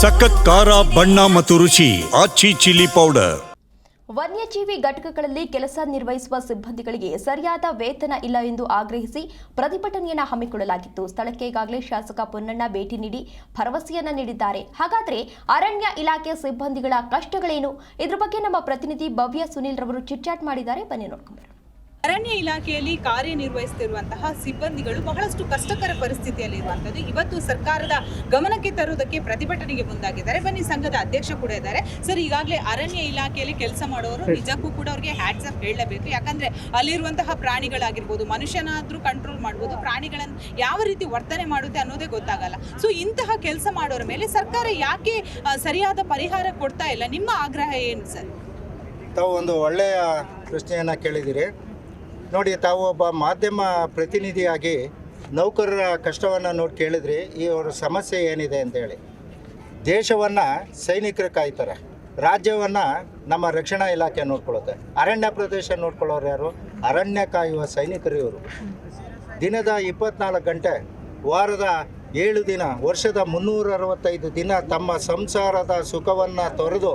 ಸಖತ್ ಖಾರ, ಬಣ್ಣ ಮತ್ತು ರುಚಿ, ಆಚಿ ಚಿಲ್ಲಿ ಪೌಡರ್. ವನ್ಯಜೀವಿ ಘಟಕಗಳಲ್ಲಿ ಕೆಲಸ ನಿರ್ವಹಿಸುವ ಸಿಬ್ಬಂದಿಗಳಿಗೆ ಸರಿಯಾದ ವೇತನ ಇಲ್ಲ ಎಂದು ಆಗ್ರಹಿಸಿ ಪ್ರತಿಭಟನೆಯನ್ನ ಹಮ್ಮಿಕೊಳ್ಳಲಾಗಿತ್ತು. ಸ್ಥಳಕ್ಕೆ ಈಗಾಗಲೇ ಶಾಸಕ ಪೊನ್ನಣ್ಣ ಭೇಟಿ ನೀಡಿ ಭರವಸೆಯನ್ನ ನೀಡಿದ್ದಾರೆ. ಹಾಗಾದ್ರೆ ಅರಣ್ಯ ಇಲಾಖೆ ಸಿಬ್ಬಂದಿಗಳ ಕಷ್ಟಗಳೇನು? ಇದ್ರ ಬಗ್ಗೆ ನಮ್ಮ ಪ್ರತಿನಿಧಿ ಭವ್ಯ ಸುನೀಲ್ ರವರು ಚಿಟ್ಚಾಟ್ ಮಾಡಿದ್ದಾರೆ. ಬನ್ನಿ ನೋಡ್ಕೊಂಬರೋಣ. ಅರಣ್ಯ ಇಲಾಖೆಯಲ್ಲಿ ಕಾರ್ಯನಿರ್ವಹಿಸುತ್ತಿರುವಂತಹ ಸಿಬ್ಬಂದಿಗಳು ಬಹಳಷ್ಟು ಕಷ್ಟಕರ ಪರಿಸ್ಥಿತಿಯಲ್ಲಿ ಇರುವಂಥದ್ದು ಇವತ್ತು ಸರ್ಕಾರದ ಗಮನಕ್ಕೆ ತರುವುದಕ್ಕೆ ಪ್ರತಿಭಟನೆಗೆ ಮುಂದಾಗಿದ್ದಾರೆ. ಬನ್ನಿ, ಸಂಘದ ಅಧ್ಯಕ್ಷ ಕೂಡ ಇದ್ದಾರೆ. ಸರ್, ಈಗಾಗಲೇ ಅರಣ್ಯ ಇಲಾಖೆಯಲ್ಲಿ ಕೆಲಸ ಮಾಡೋರು ನಿಜಕ್ಕೂ ಕೂಡ ಅವ್ರಿಗೆ ಹ್ಯಾಟ್ಸ್ ಅಪ್ ಹೇಳಲೇಬೇಕು. ಯಾಕಂದ್ರೆ ಅಲ್ಲಿರುವಂತಹ ಪ್ರಾಣಿಗಳಾಗಿರ್ಬೋದು, ಮನುಷ್ಯನಾದ್ರೂ ಕಂಟ್ರೋಲ್ ಮಾಡ್ಬೋದು ಪ್ರಾಣಿಗಳನ್ನು ಯಾವ ರೀತಿ ವರ್ತನೆ ಮಾಡುತ್ತೆ ಅನ್ನೋದೇ ಗೊತ್ತಾಗಲ್ಲ. ಸೊ ಇಂತಹ ಕೆಲಸ ಮಾಡೋರ ಮೇಲೆ ಸರ್ಕಾರ ಯಾಕೆ ಸರಿಯಾದ ಪರಿಹಾರ ಕೊಡ್ತಾ ಇಲ್ಲ? ನಿಮ್ಮ ಆಗ್ರಹ ಏನು ಸರ್? ತಾವು ಒಂದು ಒಳ್ಳೆಯ ಪ್ರಶ್ನೆಯನ್ನು ಕೇಳಿದ್ದೀರಿ. ನೋಡಿ, ತಾವು ಒಬ್ಬ ಮಾಧ್ಯಮ ಪ್ರತಿನಿಧಿಯಾಗಿ ನೌಕರರ ಕಷ್ಟವನ್ನು ನೋಡಿ ಕೇಳಿದ್ರಿ ಈ ಅವರ ಸಮಸ್ಯೆ ಏನಿದೆ ಅಂತೇಳಿ ದೇಶವನ್ನು ಸೈನಿಕರು ಕಾಯ್ತಾರೆ. ರಾಜ್ಯವನ್ನು ನಮ್ಮ ರಕ್ಷಣಾ ಇಲಾಖೆ ನೋಡ್ಕೊಳ್ಳುತ್ತೆ. ಅರಣ್ಯ ಪ್ರದೇಶ ನೋಡ್ಕೊಳ್ಳೋರು ಯಾರು? ಅರಣ್ಯ ಕಾಯುವ ಸೈನಿಕರು ಇವರು. ದಿನದ ಇಪ್ಪತ್ನಾಲ್ಕು ಗಂಟೆ, ವಾರದ ಏಳು ದಿನ, ವರ್ಷದ ಮುನ್ನೂರ ಅರವತ್ತೈದು ದಿನ ತಮ್ಮ ಸಂಸಾರದ ಸುಖವನ್ನು ತೊರೆದು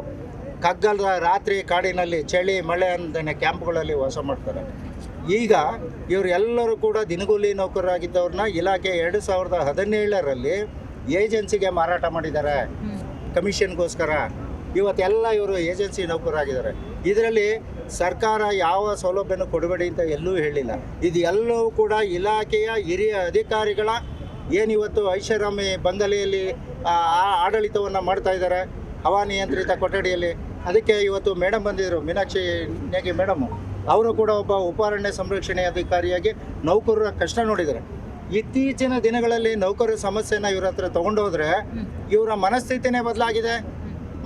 ಕಗ್ಗಲದ ರಾತ್ರಿ ಕಾಡಿನಲ್ಲಿ ಚಳಿ, ಮಳೆ ಅಂದನೆ ಕ್ಯಾಂಪ್ಗಳಲ್ಲಿ ವಾಸ ಮಾಡ್ತಾರೆ. ಈಗ ಇವರು ಎಲ್ಲರೂ ಕೂಡ ದಿನಗೂಲಿ ನೌಕರರಾಗಿದ್ದವ್ರನ್ನ ಇಲಾಖೆ ಎರಡು ಸಾವಿರದ ಹದಿನೇಳರಲ್ಲಿ ಏಜೆನ್ಸಿಗೆ ಮಾರಾಟ ಮಾಡಿದ್ದಾರೆ. ಕಮಿಷನ್ಗೋಸ್ಕರ. ಇವತ್ತೆಲ್ಲ ಇವರು ಏಜೆನ್ಸಿ ನೌಕರರಾಗಿದ್ದಾರೆ. ಇದರಲ್ಲಿ ಸರ್ಕಾರ ಯಾವ ಸೌಲಭ್ಯನೂ ಕೊಡಬೇಡಿ ಅಂತ ಎಲ್ಲೂ ಹೇಳಿಲ್ಲ. ಇದು ಎಲ್ಲವೂ ಕೂಡ ಇಲಾಖೆಯ ಹಿರಿಯ ಅಧಿಕಾರಿಗಳ ಏನಿವತ್ತು ಐಷಾರಾಮಿ ಆ ಆಡಳಿತವನ್ನು ಮಾಡ್ತಾ ಇದ್ದಾರೆ. ಹವಾನಿಯಂತ್ರಿತ ಕೊಠಡಿಯಲ್ಲಿ. ಅದಕ್ಕೆ ಇವತ್ತು ಮೇಡಮ್ ಬಂದಿದ್ದರು ಮೀನಾಕ್ಷಿ ನೇಗಿ ಮೇಡಮು. ಅವರು ಕೂಡ ಒಬ್ಬ ಉಪಾರಣ್ಯ ಸಂರಕ್ಷಣೆ ಅಧಿಕಾರಿಯಾಗಿ ನೌಕರರ ಕಷ್ಟ ನೋಡಿದ್ದಾರೆ. ಇತ್ತೀಚಿನ ದಿನಗಳಲ್ಲಿ ನೌಕರರ ಸಮಸ್ಯೆನ ಇವ್ರ ಹತ್ರ ತಗೊಂಡೋದ್ರೆ ಇವರ ಮನಸ್ಥಿತಿನೇ ಬದಲಾಗಿದೆ.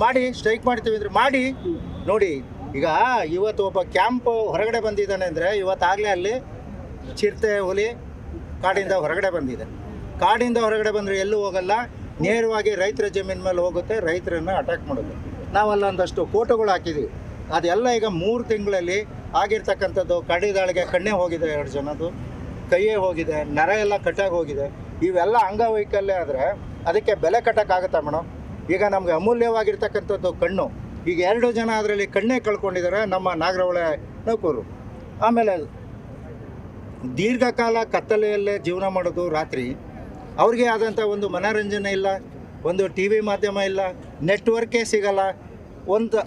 ಮಾಡಿ, ಸ್ಟ್ರೈಕ್ ಮಾಡ್ತೀವಿ ಅಂದ್ರೆ ಮಾಡಿ. ನೋಡಿ, ಈಗ ಇವತ್ತು ಒಬ್ಬ ಕ್ಯಾಂಪ್ ಹೊರಗಡೆ ಬಂದಿದ್ದಾನೆ ಅಂದರೆ ಇವತ್ತಾಗಲೇ ಅಲ್ಲಿ ಚಿರತೆ ಹುಲಿ ಕಾಡಿಂದ ಹೊರಗಡೆ ಬಂದಿದೆ. ಕಾಡಿಂದ ಹೊರಗಡೆ ಬಂದರೆ ಎಲ್ಲೂ ಹೋಗಲ್ಲ. ನೇರವಾಗಿ ರೈತರ ಜಮೀನ್ ಮೇಲೆ ಹೋಗುತ್ತೆ, ರೈತರನ್ನು ಅಟ್ಯಾಕ್ ಮಾಡೋದು ನಾವೆಲ್ಲ ಒಂದಷ್ಟು ಫೋಟೋಗಳು ಹಾಕಿದ್ವಿ. ಅದೆಲ್ಲ ಈಗ ಮೂರು ತಿಂಗಳಲ್ಲಿ ಆಗಿರ್ತಕ್ಕಂಥದ್ದು ಕಡಿದಾಳಿಗೆ ಕಣ್ಣೇ ಹೋಗಿದೆ ಎರಡು ಜನದ್ದು, ಕೈಯೇ ಹೋಗಿದೆ, ನರ ಎಲ್ಲ ಕಟ್ಟಾಗಿ ಹೋಗಿದೆ. ಇವೆಲ್ಲ ಅಂಗವೈಕಲ್ಯ ಆದರೆ ಅದಕ್ಕೆ ಬೆಲೆ ಕಟ್ಟೋಕ್ಕಾಗುತ್ತಾ ಮೇಡಮ್ ಈಗ ನಮಗೆ ಅಮೂಲ್ಯವಾಗಿರ್ತಕ್ಕಂಥದ್ದು ಕಣ್ಣು. ಈಗ ಎರಡು ಜನ ಅದರಲ್ಲಿ ಕಣ್ಣೇ ಕಳ್ಕೊಂಡಿದ್ದಾರೆ ನಮ್ಮ ನಾಗರಹೊಳೆ ನೌಕರು. ಆಮೇಲೆ ದೀರ್ಘಕಾಲ ಕತ್ತಲೆಯಲ್ಲೇ ಜೀವನ ಮಾಡೋದು ರಾತ್ರಿ. ಅವ್ರಿಗೆ ಆದಂಥ ಒಂದು ಮನೋರಂಜನೆ ಇಲ್ಲ, ಒಂದು ಟಿ ವಿ ಮಾಧ್ಯಮ ಇಲ್ಲ, ನೆಟ್ವರ್ಕೇ ಸಿಗಲ್ಲ. ಒಂದು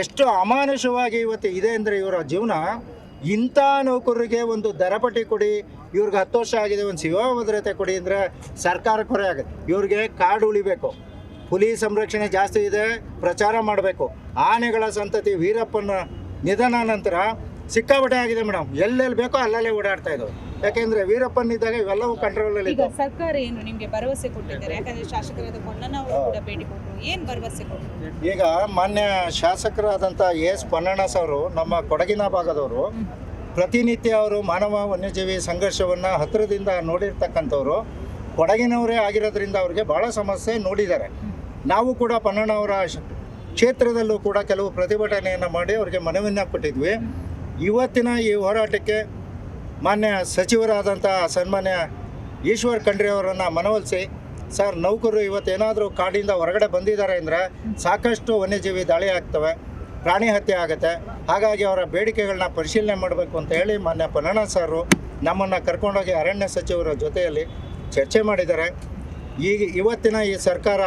ಎಷ್ಟು ಅಮಾನುಷವಾಗಿ ಇವತ್ತು ಇದೆ ಅಂದರೆ ಇವರ ಜೀವನ, ಇಂಥ ನೌಕರರಿಗೆ ಒಂದು ದರಪಟ್ಟಿ ಕೊಡಿ, ಇವ್ರಿಗೆ ಹತ್ತು ವರ್ಷ ಆಗಿದೆ, ಒಂದು ಸೇವಾ ಭದ್ರತೆ ಕೊಡಿ ಅಂದರೆ ಸರ್ಕಾರ ಕೊರೆ ಆಗುತ್ತೆ. ಇವ್ರಿಗೆ ಕಾಡು ಉಳಿಬೇಕು, ಹುಲಿ ಸಂರಕ್ಷಣೆ ಜಾಸ್ತಿ ಇದೆ, ಪ್ರಚಾರ ಮಾಡಬೇಕು. ಆನೆಗಳ ಸಂತತಿ ವೀರಪ್ಪನ ನಿಧನ ನಂತರ ಸಿಕ್ಕಾಪಟ್ಟೆ ಆಗಿದೆ ಮೇಡಮ್. ಎಲ್ಲೆಲ್ಲಿ ಬೇಕೋ ಅಲ್ಲಲ್ಲೇ ಓಡಾಡ್ತಾ ಇದ್ದವು ಯಾಕೆಂದ್ರೆ ವೀರಪ್ಪನ್ ಇದ್ದಾಗ ಇವೆಲ್ಲವೂ ಕಂಟ್ರೋಲ್ ಅಲ್ಲಿ ಸರ್ಕಾರ ಏನು ನಿಮ್ಗೆ ಭರವಸೆ ಕೊಟ್ಟಿದ್ದಾರೆ? ಯಾಕಂದ್ರೆ ಶಾಸಕರಾದ ಪೊನ್ನಣ್ಣ ಅವರು ಕೂಡ ಭೇಟಿ ಕೊಟ್ಟರು ಏನ್ ಭರವಸೆ ಕೊಟ್ಟರು ಈಗ ಮಾನ್ಯ ಶಾಸಕರಾದಂತ ಎಸ್ ಪೊನ್ನಣ್ಣ ಅವರು ನಮ್ಮ ಕೊಡಗಿನ ಭಾಗದವರು ಪ್ರತಿನಿತ್ಯ ಅವರು ಮಾನವ ವನ್ಯಜೀವಿ ಸಂಘರ್ಷವನ್ನು ಹತ್ತಿರದಿಂದ ನೋಡಿರ್ತಕ್ಕಂಥವ್ರು ಕೊಡಗಿನವರೇ ಆಗಿರೋದ್ರಿಂದ ಅವ್ರಿಗೆ ಭಾಳ ಸಮಸ್ಯೆ ನೋಡಿದ್ದಾರೆ. ನಾವು ಕೂಡ ಪನ್ನಣ್ಣವರ ಕ್ಷೇತ್ರದಲ್ಲೂ ಕೂಡ ಕೆಲವು ಪ್ರತಿಭಟನೆಯನ್ನು ಮಾಡಿ ಅವರಿಗೆ ಮನವಿಯನ್ನು ಕೊಟ್ಟಿದ್ವಿ. ಇವತ್ತಿನ ಈ ಹೋರಾಟಕ್ಕೆ ಮಾನ್ಯ ಸಚಿವರಾದಂಥ ಸನ್ಮಾನ್ಯ ಈಶ್ವರ್ ಖಂಡ್ರಿ ಅವರನ್ನು ಮನವೊಲಿಸಿ, ಸರ್ ನೌಕರರು ಇವತ್ತೇನಾದರೂ ಕಾಡಿಂದ ಹೊರಗಡೆ ಬಂದಿದ್ದಾರೆ ಅಂದರೆ ಸಾಕಷ್ಟು ವನ್ಯಜೀವಿ ದಾಳಿ ಆಗ್ತವೆ, ಪ್ರಾಣಿ ಹತ್ಯೆ ಆಗುತ್ತೆ. ಹಾಗಾಗಿ ಅವರ ಬೇಡಿಕೆಗಳನ್ನ ಪರಿಶೀಲನೆ ಮಾಡಬೇಕು ಅಂತ ಹೇಳಿ ಮಾನ್ಯ ಪನ್ನಣ ಸರು ನಮ್ಮನ್ನು ಕರ್ಕೊಂಡೋಗಿ ಅರಣ್ಯ ಸಚಿವರ ಜೊತೆಯಲ್ಲಿ ಚರ್ಚೆ ಮಾಡಿದ್ದಾರೆ. ಈಗ ಇವತ್ತಿನ ಈ ಸರ್ಕಾರ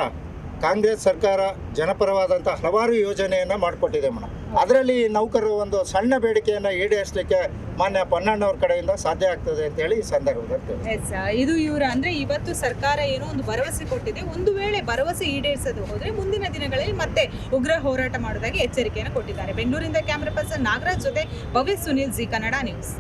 ಕಾಂಗ್ರೆಸ್ ಸರ್ಕಾರ ಜನಪರವಾದಂಥ ಹಲವಾರು ಯೋಜನೆಯನ್ನು ಮಾಡಿಕೊಟ್ಟಿದೆ ಮೇಡಮ್ ಅದರಲ್ಲಿ ನೌಕರರು ಒಂದು ಸಣ್ಣ ಬೇಡಿಕೆಯನ್ನು ಈಡೇರಿಸಲಿಕ್ಕೆ ಮಾನ್ಯ ಪನ್ನಣ್ಣವ್ರ ಕಡೆಯಿಂದ ಸಾಧ್ಯ ಆಗ್ತದೆ ಅಂತೇಳಿ ಈ ಸಂದರ್ಭದಲ್ಲಿ ಇದು ಇವರ ಅಂದ್ರೆ ಇವತ್ತು ಸರ್ಕಾರ ಏನೋ ಒಂದು ಭರವಸೆ ಕೊಟ್ಟಿದೆ. ಒಂದು ವೇಳೆ ಭರವಸೆ ಈಡೇರಿಸದು ಹೋದ್ರೆ ಮುಂದಿನ ದಿನಗಳಲ್ಲಿ ಮತ್ತೆ ಉಗ್ರ ಹೋರಾಟ ಮಾಡುವುದಾಗಿ ಎಚ್ಚರಿಕೆಯನ್ನು ಕೊಟ್ಟಿದ್ದಾರೆ. ಬೆಂಗಳೂರಿಂದ ಕ್ಯಾಮರಾ ಪರ್ಸನ್ ನಾಗರಾಜ್ ಜೊತೆ ಭವ್ಯ ಸುನಿಲ್ ಜಿ ಕನ್ನಡ ನ್ಯೂಸ್.